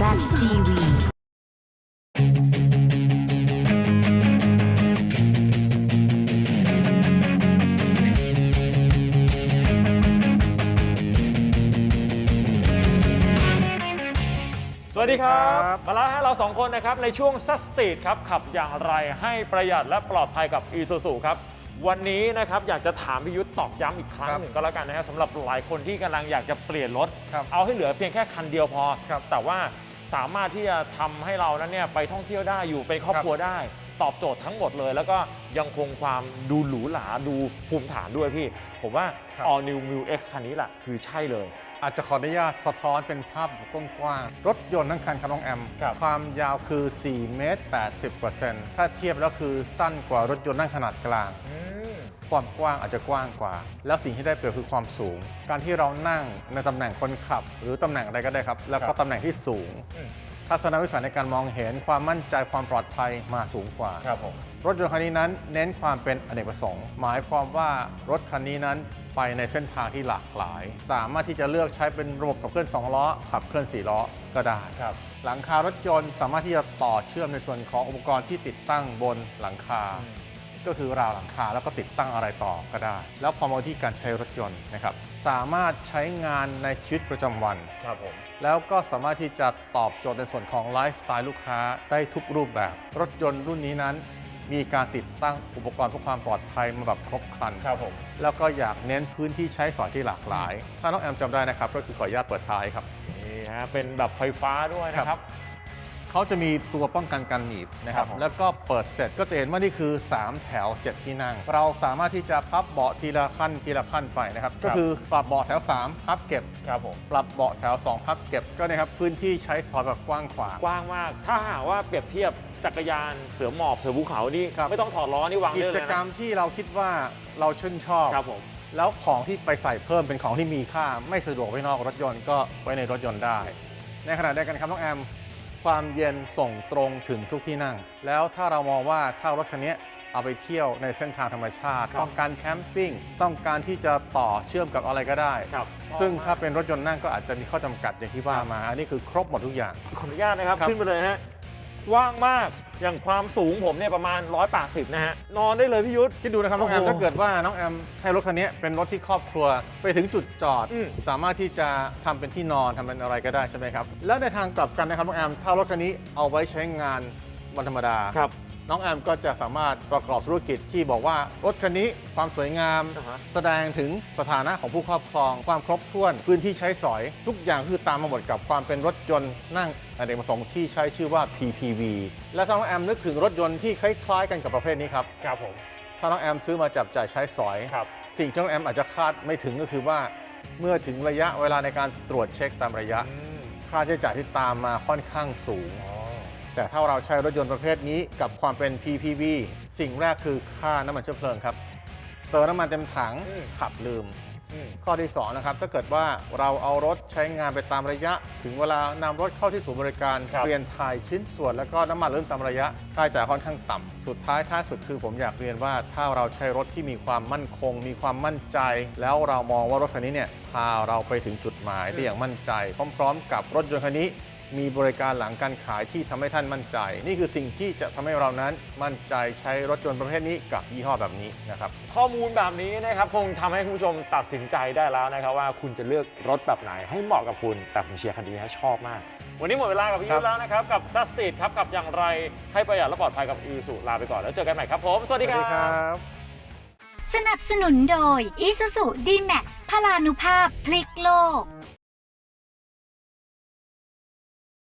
ZTV สวัสดีครับครับมาแล้วฮะเราสองคนนะครับ ในช่วงซัสตีดครับ ขับอย่างไรให้ประหยัดและปลอดภัยกับ e s u s u ครับ วันนี้นะครับ อยากจะถามพิยุทธ์ตอกย้ำอีกครั้งครับหนึ่งก็แล้วกันนะครับสำหรับหลายคนที่กำลังอยากจะเปลี่ยนรถ ครับเอาให้เหลือเพียงแค่คันเดียวพอ ครับแต่ว่า สามารถที่จะทำให้เรานั้นเนี่ยไปท่องเที่ยวได้อยู่เป็นครอบครับครัวได้ ตอบโจทย์ทั้งหมดเลย แล้วก็ยังคงความดูหรูหราดูภูมิฐานด้วยพี่ ผมว่าครับ All New m u X คันนี้แหละคือใช่เลย อาจจะขออนุญาตสะท้อนเป็นภาพกว้างๆรถยนต์ทั้งคันครับน้องแอมครับความยาวคือ 4 เมตร 80กว่าเซนถ้าเทียบแล้วคือสั้นกว่ารถยนต์นั่งขนาดกลางอืม ความกว้างอาจจะกว้างกว่า แล้วสิ่งที่ได้เปรียบคือความสูง การที่เรานั่งในตำแหน่งคนขับ หรือตำแหน่งอะไรก็ได้ครับ แล้วครัก็บตำแหน่งที่สูงอืมทัศนวิสัยในการมองเห็นความมั่นใจความปลอดภัยมาสูงกว่า ครับผม รถยนต์คันนี้นั้นเน้นความเป็นอเนกประสงค์ หมายความว่ารถคันนี้นั้นไปในเส้นทางที่หลากหลาย สามารถที่จะเลือกใช้เป็นระบบขับเคลื่อน 2 ล้อ ขับเคลื่อน 4 ล้อก็ได้ ครับ หลังคารถยนต์สามารถที่จะต่อเชื่อมในส่วนของอุปกรณ์ที่ติดตั้งบนหลังคา ก็คือราวหลังคาแล้วก็ติดตั้งอะไรต่อก็ได้ แล้วพอมาที่การใช้รถยนต์นะครับสามารถใช้งานในชีวิตประจำวัน ครับผม แล้วก็สามารถที่จะตอบโจทย์ในส่วนของไลฟ์สไตล์ลูกค้าได้ทุกรูปแบบ รถยนต์รุ่นนี้นั้น มีการติดตั้งอุปกรณ์เพื่อความปลอดภัยมาแบบครบครัน ครับผม แล้วก็อยากเน้นพื้นที่ใช้สอยที่หลากหลาย ถ้าน้องแอมจำได้นะครับ ก็คือขออนุญาตเปิดท้ายครับ นี่ฮะ เป็นแบบไฟฟ้าด้วยนะครับ เขาจะมีตัวป้องกันการหนีบนะครัครับบผม แล้วก็เปิดเสร็จก็จะเห็นว่านี่คือ 3 แถว 7 ที่นั่ง เราสามารถที่จะพับเบาะทีละขั้นทีละขั้นไปนะครับ ก็คือปรับเบาะแถว 3 พับเก็บ ครับผม ปรับเบาะแถว 2 พับเก็บ ก็นะครับพื้นที่ใช้สอยแบบกว้างขวาง กว้างมาก ถ้าหากว่าเปรียบเทียบจักรยานเสือหมอบเสือภูเขานี่ครับ ไม่ต้องถอดล้อนี่วางกิได้เลจยกรรนะมที่เราคิดว่าเราชื่นชอบ ครับผมแล้วของที่ไปใส่เพิ่มเป็นของที่มีค่า ไม่สะดวกไว้นอกรถยนต์ก็ไว้ในรถยนต์ได้ ในขณะเดียวกันครับน้องแอม ความเย็นส่งตรงถึงทุกที่นั่ง แล้วถ้าเรามองว่าถ้ารถคันนี้เอาไปเที่ยวในเส้นทางธรรมชาติครับต้องการแคมปิ้งต้องการที่จะต่อเชื่อมกับอะไรก็ได้ ครับซึ่งถ้าชอบมเป็นรถยนต์นั่งก็อาจจะมีข้อจำกัดอย่างที่ว่ามา อันนี้คือครบหมดทุกอย่างากขออนุญาตนะครับ ครับ ขึ้นไปเลยฮะว่างมาก อย่างความสูงผมเนี่ยประมาณ 180 นะฮะ นอนได้เลยพี่ยุทธ คิดดูนะครับน้องแอมโอ้โหถ้าเกิดว่าน้องแอมให้รถคันนี้เป็นรถที่ครอบครัว ไปถึงจุดจอด อืม สามารถที่จะทำเป็นที่นอนทำเป็นอะไรก็ได้ใช่ไหมครับ แล้วในทางกลับกันนะครับน้องแอมถ้ารถคันนี้เอาไว้ใช้งานวันธรรมดา ครับ น้องแอมก็จะสามารถประกอบธุรกิจที่บอกว่ารถคันนี้ความสวยงาม อ่าฮะ แสดงถึงสถานะของผู้ครอบครอง ความครบถ้วน พื้นที่ใช้สอย ทุกอย่างคือตามมาหมดกับความเป็นรถยนต์นั่งอเนกประสงค์ที่ใช้ชื่อว่า PPV และถ้าน้องแอมนึกถึงรถยนต์ที่คล้ายๆกันกับประเภทนี้ครับครับผมถ้าน้องแอมซื้อมาจับจ่ายใช้สอย ครับ สิ่งที่น้องแอมอาจจะคาดไม่ถึงก็คือว่า เมื่อถึงระยะเวลาในการตรวจเช็คตามระยะ อืมค่าใช้จ่ายที่ตามมาค่อนข้างสูง อ๋อ แต่ถ้าเราใช้รถยนต์ประเภทนี้กับความเป็น PPV สิ่งแรกคือค่าน้ำมันเชื้อเพลิงครับเติมน้ำมันเต็มถังขับลืมอืมข้อที่2นะครับถ้าเกิดว่าเราเอารถใช้งานไปตามระยะ ถึงเวลานำรถเข้าที่ศูนย์บริการครับเปลี่ยนถ่ายชิ้นส่วนแล้วก็น้ำมันเริ่มตามระยะ ค่าใช้จ่ายค่อนข้างต่ำสุดท้ายท้ายสุดคือผมอยากเรียนว่าถ้าเราใช้รถที่มีความมั่นคง มีความมั่นใจ แล้วเรามองว่ารถคันนี้เนี่ยพาเราไปถึงจุดหมายได้อย่างมั่นใจ พร้อม ๆ กับรถยนต์คันนี้ มีบริการหลังการขายที่ทำให้ท่านมั่นใจ นี่คือสิ่งที่จะทำให้เรานั้นมั่นใจใช้รถยนต์ประเภทนี้กับยี่ห้อแบบนี้นะครับ ข้อมูลแบบนี้นะครับคงทำให้คุณผู้ชมตัดสินใจได้แล้วนะครับว่าคุณจะเลือกรถแบบไหนให้เหมาะกับคุณ แต่ผมเชียร์คันนี้นะชอบมาก วันนี้หมดเวลากับพี่ยุทธแล้วนะครับกับซัสตีดครับกับอย่างไรให้ประหยัดและปลอดภัยกับอีสุลาไปก่อนแล้วเจอกันใหม่ครับผมสวัสดีครับบสนับสนุนโดย Isuzu D-Max พลานุภาพพลิกโลก